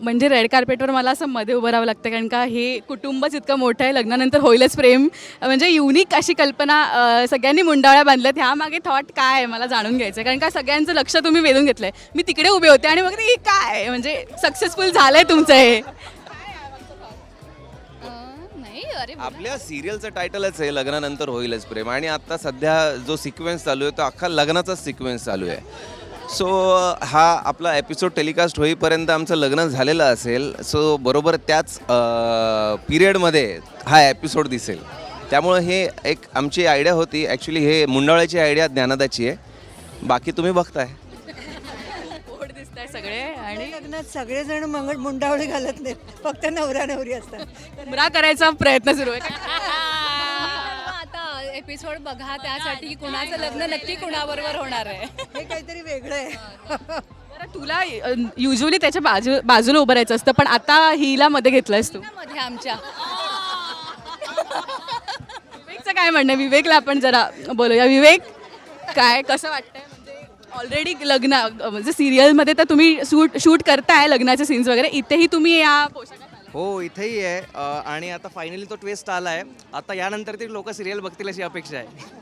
म्हणजे रेड कार्पेटवर मला असं मध्ये उभं राहावं लागतं कारण का हे कुटुंबच इतकं मोठं आहे लग्नानंतर होईलच प्रेम. म्हणजे युनिक अशी कल्पना अ, सगळ्यांनी मुंडावळ्या बांधल्यात. ह्यामागे थॉट काय आहे मला जाणून घ्यायचं आहे कारण का सगळ्यांचं लक्ष तुम्ही वेधून घेतलं आहे मी तिकडे उभे होते आणि मग ते काय? म्हणजे सक्सेसफुल झालं आहे तुमचं हे. नाही अरे आपल्या सिरियलचं टायटलच आहे लग्नानंतर होईलच प्रेम. आणि आता सध्या जो सिक्वेन्स चालू आहे तो अख्खा लग्नाचाच सिक्वेन्स चालू आहे. सो हा आपला एपिसोड टेलिकास्ट होईपर्यंत आमचं लग्न झालेलं असेल सो बरोबर त्याच पिरियडमध्ये हा एपिसोड दिसेल. त्यामुळं हे एक आमची आयडिया होती. ॲक्च्युली हे मुंडावळ्याची आयडिया ज्ञानदाची आहे. बाकी तुम्ही बघताय. गोड दिसत आहे सगळे आणि लग्नात सगळेजण मंगळ मुंडावळी घालत नाहीत. फक्त नवरा नवरी असतात. करायचा प्रयत्न सुरू आहे. एपिसोड बघा त्यासाठी कुणाचं लग्न नक्की कुणाबरोबर होणार आहे. हे काहीतरी वेगळं आहे. बरं, तुला युजली त्याच्या बाजू बाजूला उभं राहायचं असतं पण आता हिला मध्ये घेतलंयस तू. मध्ये आमच्या. विवेकचं काय म्हणणं आहे? विवेकला आपण जरा बोलूया. विवेक काय कसं वाटतंय? म्हणजे ऑलरेडी लग्न म्हणजे सिरियलमध्ये तर तुम्ही शूट शूट करताय लग्नाचे सीन्स वगैरे. इथेही तुम्ही या पोशाखात. हो इथेही आहे. आणि आता फायनली तो ट्विस्ट आला आहे आता यानंतर ते लोक सिरियल बघतील अशी अपेक्षा आहे.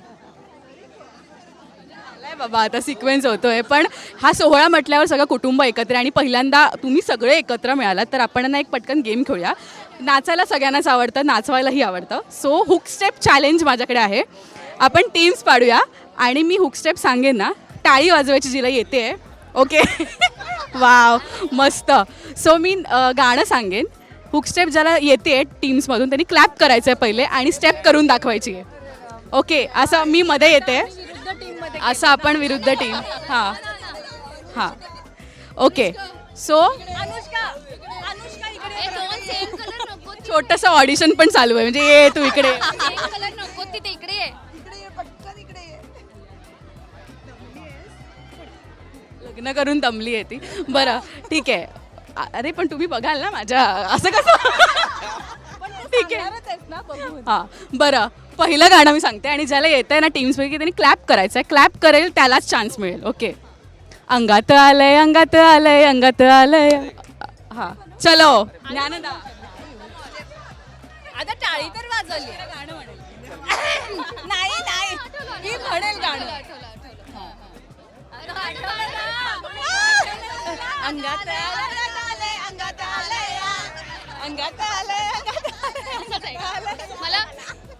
बाबा आता सिक्वेन्स होतोय. पण हा सोहळा म्हटल्यावर सगळं कुटुंब एकत्र आणि पहिल्यांदा तुम्ही सगळे एकत्र मिळालात तर आपण ना एक पटकन गेम खेळूया. नाचायला सगळ्यांनाच आवडतं नाचवायलाही आवडतं. सो हुक स्टेप चॅलेंज माझ्याकडे आहे. आपण टीम्स पाडूया. आणि मी हुक स्टेप सांगेन ना टाळी वाजवायची जिला येते. ओके वाव मस्त. सो मी गाणं सांगेन. हुक स्टेप ज्याला येते टीम्समधून त्यांनी क्लॅप करायचं आहे पहिले आणि स्टेप करून दाखवायची आहे. ओके असं मी मध्ये येते. असं आपण विरुद्ध टीम हां. हां. ओके सो दोन सेम कलर नको छोटंसं ऑडिशन पण चालू आहे. म्हणजे ये तू इकडे. लग्न करून दमली आहे ती. बरं ठीक आहे. अ- अरे पण तुम्ही बघाल ना माझ्या असं कसं? ठीक आहे. हां बरं. पहिलं गाणं मी सांगते आणि ज्याला येतं आहे ना टीम्सपैकी त्यांनी क्लॅप करायचं आहे क्लॅप करेल त्यालाच चान्स मिळेल. ओके अंगात आलंय अंगात आलंय अंगात आलंय. हां. चलो. ज्ञानदा. आता टाळी तर वाजवली. नाही नाही. मी म्हणेल गाणं. अंगात अंगात अंगात मला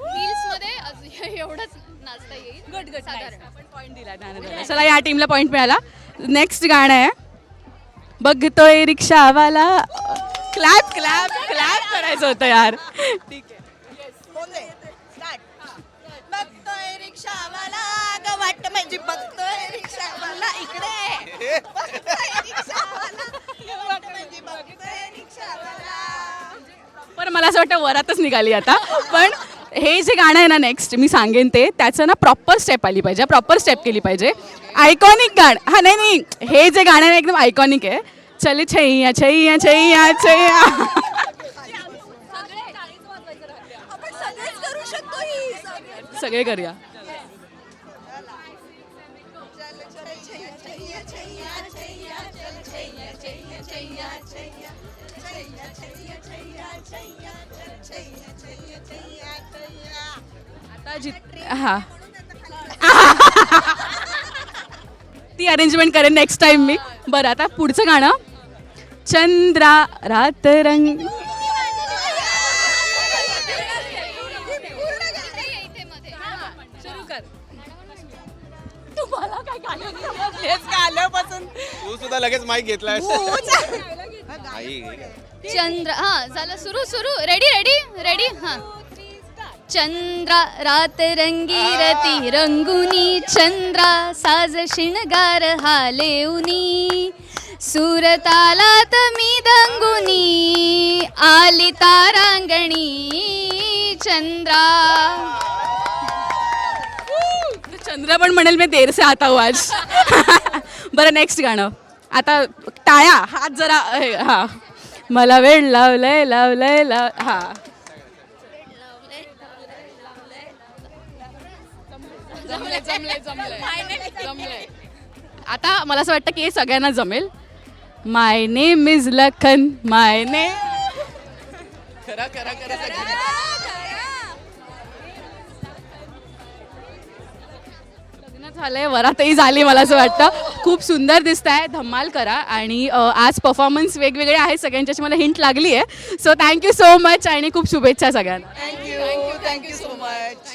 रील्समध्ये एवढंच नाचता येईल. गट गट साधारण. पॉईंट दिला. चला या टीमला पॉईंट मिळाला. नेक्स्ट गाणं आहे. बघतोय रिक्षावाला. क्लॅप क्लॅप क्लॅप करायचं होतं यार. ठीक आहे. बघतोय रिक्षावाला. ग वाट म्हणजे बघतोय रिक्षावाला. इकडे. पण मला असं वाटतं वरातच निघाली आता. पण हे जे गाणं आहे ना नेक्स्ट मी सांगेन ते त्याचं ना प्रॉपर स्टेप आली पाहिजे प्रॉपर स्टेप केली पाहिजे. आयकॉनिक गाणं हा नाही नाही हे जे गाणं आहे ना एकदम आयकॉनिक आहे. चल छैया छैया छैया छैया. सगळे करूया. आता जित हा. ती अरेंजमेंट करेन नेक्स्ट टाइम मी. बरं आता पुढचं गाणं. चंद्रा रात रंग तू सुद्धा लगेच माईक घेतलाय चंद्र हा झालं सुरू सुरू. रेडी रेडी रेडी हा. चंद्रा रात रंगीरती रंगुनी. चंद्रा साज शिणगार हालेउनी सुरतालात मी दंगुनी. आली तारांगणी. चंद्रा. चंद्र पण म्हणेल मी देर से आता हूँ आज बरं नेक्स्ट गाणं. आता टाळ्या. हात जरा हे, हा. मला वेळ लावलंय लावलंय लाव हा. आता मला असं वाटतं की हे सगळ्यांना जमेल. My name is Lakhan my ने झालंय वरातही झाली मला असं वाटतं. खूप सुंदर दिसत आहे धम्माल करा. आणि अ, आज परफॉर्मन्स वेगवेगळे आहेत सगळ्यांच्याशी मला हिंट लागली आहे सो थँक्यू सो मच आणि खूप शुभेच्छा सगळ्यांना. Thank you thank you so much